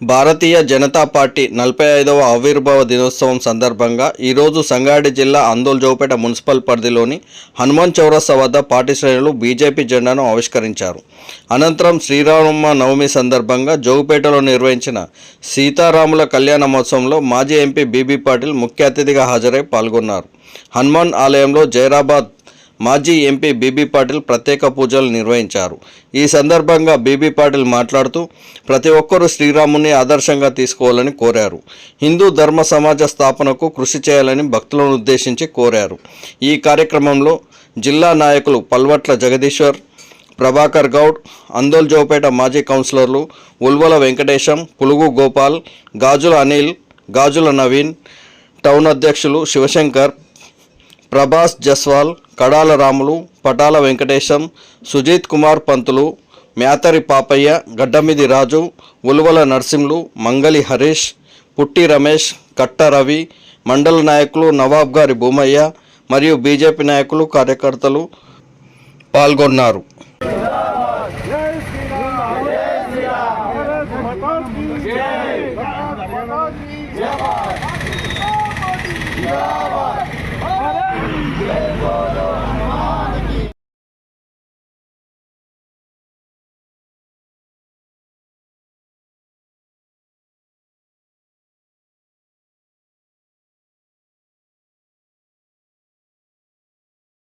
Bharatiya Janata party నలభై ఐదవ ఆవిర్భావ దినోత్సవం సందర్భంగా ఈరోజు సంగారెడ్డి జిల్లా ఆందోళ్ జోపేట మున్సిపల్ పరిధిలోని హనుమాన్ చౌరస్తా వద్ద పార్టీ శ్రేణులు బీజేపీ జెండాను ఆవిష్కరించారు. అనంతరం శ్రీరామ నవమి సందర్భంగా జోగుపేటలో నిర్వహించిన సీతారాముల కళ్యాణ మహోత్సవంలో మాజీ ఎంపీ బీబీ పాటిల్ ముఖ్య అతిథిగా హాజరై పాల్గొన్నారు. హనుమాన్ ఆలయంలో జైరాబాద్ మాజీ ఎంపీ బీబీ పాటిల్ ప్రత్యేక పూజలు నిర్వహించారు. ఈ సందర్భంగా బీబీ పాటిల్ మాట్లాడుతూ ప్రతి ఒక్కరూ శ్రీరాముని ఆదర్శంగా తీసుకోవాలని కోరారు. హిందూ ధర్మ సమాజ స్థాపనకు కృషి చేయాలని భక్తులను ఉద్దేశించి కోరారు. ఈ కార్యక్రమంలో జిల్లా నాయకులు పల్వట్ల జగదీశ్వర్ ప్రభాకర్ గౌడ్ అందోల్ జోపేట మాజీ కౌన్సిలర్లు ఉల్వల వెంకటేశం పులుగు గోపాల్ గాజుల అనిల్ గాజుల నవీన్ టౌన్ అధ్యక్షులు శివశంకర్ ప్రభాస్ జస్వాల్ కడాల రాములు పటాల వెంకటేశం సుజీత్ కుమార్ పంతులు మ్యాతరి పాపయ్య గడ్డమిది రాజు ఉలువల నర్సింహులు మంగలి హరీష్ పుట్టి రమేష్ కట్ట రవి మండల నాయకులు నవాబ్ గారి భూమయ్య మరియు బీజేపీ నాయకులు కార్యకర్తలు పాల్గొన్నారు.